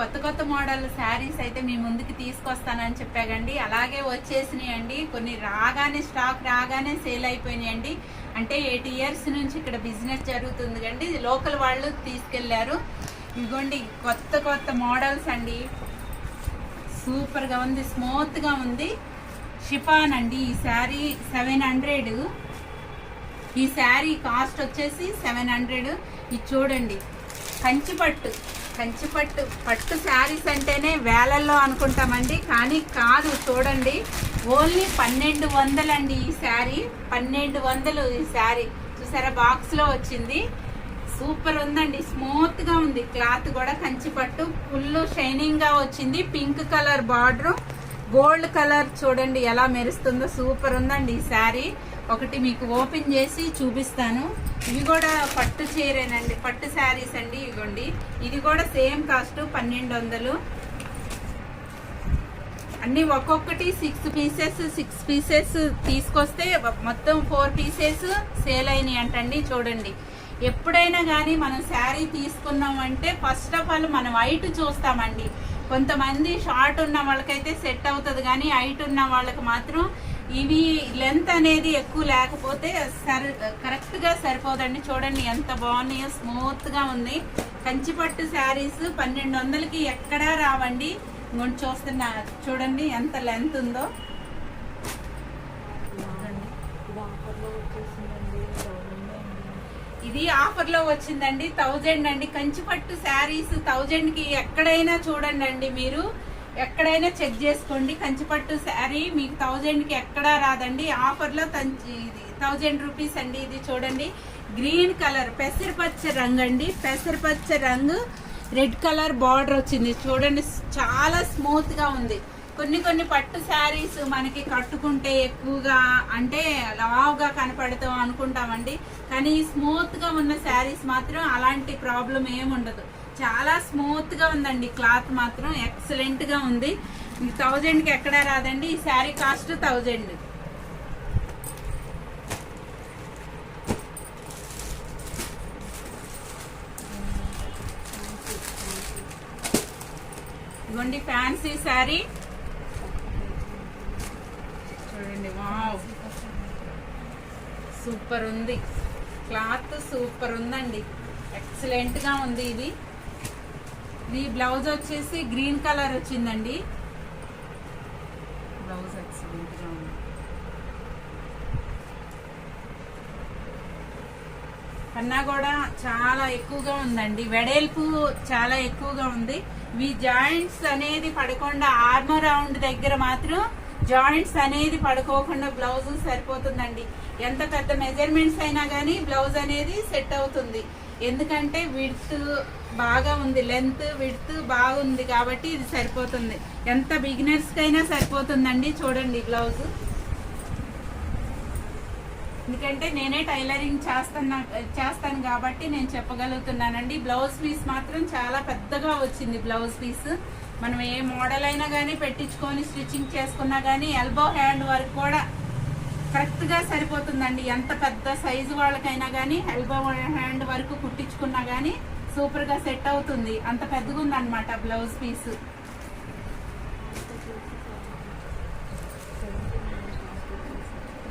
కొత్త కొత్త మోడల్ శారీస్ అయితే మీ ముందుకి తీసుకొస్తానని చెప్పాగండి. అలాగే వచ్చేసినాయండి. కొన్ని రాగానే స్టాక్ రాగానే సేల్ అయిపోయినాయండి. అంటే ఎయిట్ ఇయర్స్ నుంచి ఇక్కడ బిజినెస్ జరుగుతుంది కండి లోకల్ వాళ్ళు తీసుకెళ్ళారు. ఇదిగోండి కొత్త కొత్త మోడల్స్ అండి. సూపర్గా ఉంది స్మూత్గా ఉంది. షిఫాన్ అండి ఈ శారీ సెవెన్ హండ్రెడ్. ఈ శారీ కాస్ట్ వచ్చేసి సెవెన్ హండ్రెడ్. ఇది చూడండి కంచిపట్టు. కంచిపట్టు పట్టు శారీస్ అంటేనే వేలల్లో అనుకుంటామండి. కానీ కాదు చూడండి. ఓన్లీ పన్నెండు వందలండి ఈ శారీ. పన్నెండు వందలు ఈ శారీ. చూసారా బాక్స్లో వచ్చింది. సూపర్ ఉందండి. స్మూత్గా ఉంది. క్లాత్ కూడా కంచిపట్టు ఫుల్ షైనింగ్గా వచ్చింది. Pink colour border. Gold colour చూడండి ఎలా మెరుస్తుందో. సూపర్ ఉందండి ఈ శారీ. ఒకటి మీకు ఓపెన్ చేసి చూపిస్తాను. ఇవి కూడా పట్టు చీరేనండి పట్టు శారీస్ అండి ఇవ్వండి. ఇది కూడా సేమ్ కాస్ట్ పన్నెండు వందలు అన్నీ ఒక్కొక్కటి సిక్స్ పీసెస్ సిక్స్ పీసెస్ తీసుకొస్తే మొత్తం ఫోర్ పీసెస్ సేల్ అయినాయి అంటండి చూడండి. ఎప్పుడైనా కానీ మనం శారీ తీసుకున్నామంటే ఫస్ట్ ఆఫ్ ఆల్ మనం హైట్ చూస్తామండి. కొంతమంది షార్ట్ ఉన్న వాళ్ళకైతే సెట్ అవుతుంది కానీ హైట్ ఉన్న వాళ్ళకి మాత్రం ఇవి లెంత్ అనేది ఎక్కువ లేకపోతే సరి కరెక్ట్గా సరిపోదండి. చూడండి ఎంత బాగున్నాయో స్మూత్గా ఉంది. కంచిపట్టు శారీస్ పన్నెండు వందలకి ఎక్కడా రావండి. ఇంకొంచెం చూస్తున్నా చూడండి ఎంత లెంత్ ఉందో. ఇది ఆఫర్లో వచ్చిందండి. థౌజండ్ అండి. కంచిపట్టు శారీస్ థౌజండ్కి ఎక్కడైనా చూడండి అండి మీరు. ఎక్కడైనా చెక్ చేసుకోండి. కంచిపట్టు శారీ మీకు థౌజండ్కి ఎక్కడా రాదండి. ఆఫర్లో తంచి ఇది థౌజండ్ రూపీస్ అండి ఇది చూడండి. గ్రీన్ కలర్ పెసరపచ్చ రంగు అండి. పెసరపచ్చ రంగు రెడ్ కలర్ బార్డర్ వచ్చింది. చూడండి చాలా స్మూత్గా ఉంది. కొన్ని కొన్ని పట్టు శారీస్ మనకి కట్టుకుంటే ఎక్కువగా అంటే లావుగా కనపడతాం అనుకుంటామండి. కానీ స్మూత్గా ఉన్న శారీస్ మాత్రం అలాంటి ప్రాబ్లం ఏముండదు. చాలా స్మూత్గా ఉందండి. క్లాత్ మాత్రం ఎక్సలెంట్గా ఉంది. థౌజండ్కి ఎక్కడా రాదండి. ఈ శారీ కాస్ట్ థౌజండ్ ఇదిగోండి ఫ్యాన్సీ శారీ. చూడండి వావ్ సూపర్ ఉంది. క్లాత్ సూపర్ ఉందండి. ఎక్సలెంట్గా ఉంది ఇది. ఈ బ్లౌజ్ వచ్చేసి గ్రీన్ కలర్ వచ్చిందండి. బ్లౌజ్ ఎక్సలెంట్గా ఉంది. కన్నా కూడా చాలా ఎక్కువగా ఉందండి. వెడల్పు చాలా ఎక్కువగా ఉంది. మీ జాయింట్స్ అనేది పడకుండా ఆర్మర్ రౌండ్ దగ్గర మాత్రం జాయింట్స్ అనేది పడుకోకుండా బ్లౌజ్ సరిపోతుందండి. ఎంత పెద్ద మెజర్మెంట్స్ అయినా కానీ బ్లౌజ్ అనేది సెట్ అవుతుంది. ఎందుకంటే విడ్త్ బాగా ఉంది లెంత్ విడ్త్ బాగుంది కాబట్టి ఇది సరిపోతుంది. ఎంత బిగినర్స్కైనా సరిపోతుందండి చూడండి బ్లౌజ్. ఎందుకంటే నేనే టైలరింగ్ చేస్తున్నా చేస్తాను కాబట్టి నేను చెప్పగలుగుతున్నానండి. బ్లౌజ్ పీస్ మాత్రం చాలా పెద్దగా వచ్చింది బ్లౌజ్ పీస్. మనం ఏ మోడల్ అయినా కానీ పెట్టించుకొని స్టిచ్చింగ్ చేసుకున్నా కానీ ఎల్బో హ్యాండ్ వర్క్ కూడా కరెక్ట్గా సరిపోతుందండి. ఎంత పెద్ద సైజు వాళ్ళకైనా కానీ ఎల్బో హ్యాండ్ వరకు కుట్టించుకున్నా కానీ సూపర్గా సెట్ అవుతుంది. అంత పెద్దగా ఉందన్నమాట బ్లౌజ్ పీస్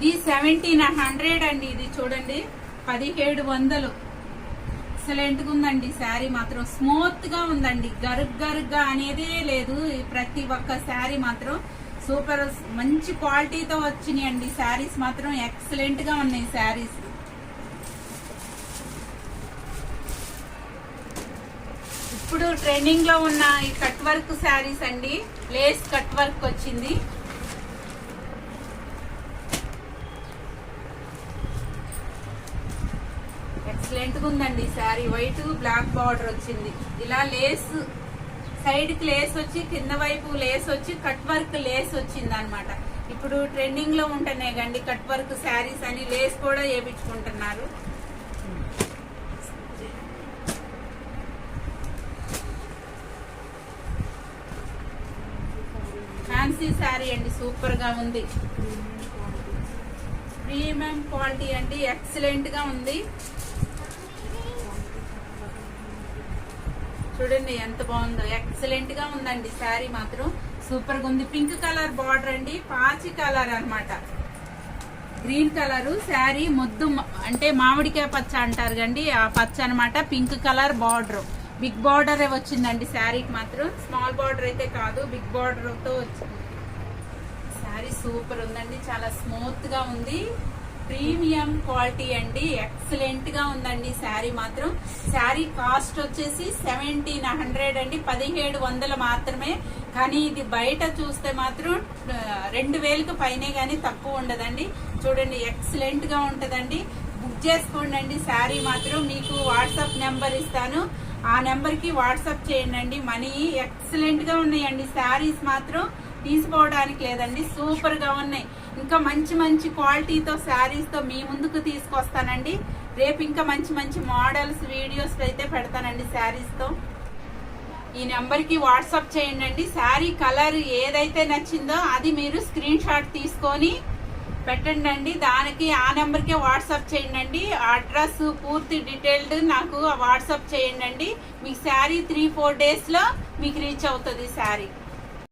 ఇది సెవెంటీన్ హండ్రెడ్ అండి ఇది చూడండి. పదిహేడు వందలు. ఎక్సలెంట్గా ఉందండి శారీ మాత్రం స్మూత్గా ఉందండి. గరుగ్ గరుగ్గా అనేదే లేదు. ప్రతి ఒక్క శారీ మాత్రం సూపర్ మంచి క్వాలిటీతో వచ్చినాయండి. శారీస్ మాత్రం ఎక్సలెంట్గా ఉన్నాయి శారీస్. ఇప్పుడు ట్రెండింగ్లో ఉన్న ఈ కట్ వర్క్ శారీస్ అండి. లేస్ కట్ వర్క్ వచ్చింది. ఎక్సలెంట్గా ఉందండి శారీ. వైట్ బ్లాక్ బార్డర్ వచ్చింది. ఇలా లేస్ సైడ్కి లేస్ వచ్చి కింద వైపు లేస్ వచ్చి కట్ వర్క్ లేస్ వచ్చింది అనమాట ఇప్పుడు ట్రెండింగ్లో ఉంటున్నాయి కండి కట్ వర్క్ శారీస్ అని లేస్ కూడా వేయించుకుంటున్నారు ఫ్యాన్సీ శారీ అండి సూపర్గా ఉంది. ప్రీమియం క్వాలిటీ అండి ఎక్సలెంట్గా ఉంది. చూడండి ఎంత బాగుందో. ఎక్సలెంట్గా ఉందండి శారీ మాత్రం. సూపర్గా ఉంది. పింక్ కలర్ బార్డర్ అండి. పాచి కలర్ అనమాట గ్రీన్ కలర్ శారీ ముద్దు అంటే మామిడికాయ పచ్చ అంటారు కండి ఆ పచ్చ అన్నమాట. Pink colour border big border వచ్చిందండి శారీకి మాత్రం. స్మాల్ బార్డర్ అయితే కాదు బిగ్ బార్డర్తో వచ్చింది శారీ సూపర్ ఉందండి. చాలా స్మూత్గా ఉంది. ప్రీమియం క్వాలిటీ అండి. ఎక్సలెంట్గా ఉందండి శారీ మాత్రం. శారీ కాస్ట్ వచ్చేసి సెవెంటీన్ హండ్రెడ్ అండి. పదిహేడు వందలు మాత్రమే. కానీ ఇది బయట చూస్తే మాత్రం రెండు వేలకు పైనే కానీ తక్కువ ఉండదండి. చూడండి ఎక్సలెంట్గా ఉంటదండి. బుక్ చేసుకోండి అండి శారీ మాత్రం. మీకు వాట్సాప్ నెంబర్ ఇస్తాను. ఆ నెంబర్కి వాట్సాప్ చేయండి మనీ ఎక్సలెంట్గా ఉన్నాయండి శారీస్ మాత్రం. తీసుకోవడానికి లేదండి. సూపర్గా ఉన్నాయి. ఇంకా మంచి మంచి క్వాలిటీతో శారీస్తో మీ ముందుకు తీసుకొస్తానండి. రేపు ఇంకా మంచి మంచి మోడల్స్ వీడియోస్ అయితే పెడతానండి శారీస్తో. ఈ నెంబర్కి వాట్సాప్ చేయండి అండి శారీ కలర్ ఏదైతే నచ్చిందో అది మీరు స్క్రీన్ షాట్ తీసుకొని పెట్టండి అండి దానికి ఆ నెంబర్కే వాట్సాప్ చేయండి అండి అడ్రస్ పూర్తి డీటెయిల్డ్ నాకు వాట్సాప్ చేయండి అండి మీకు శారీ త్రీ ఫోర్ డేస్లో మీకు రీచ్ అవుతుంది శారీ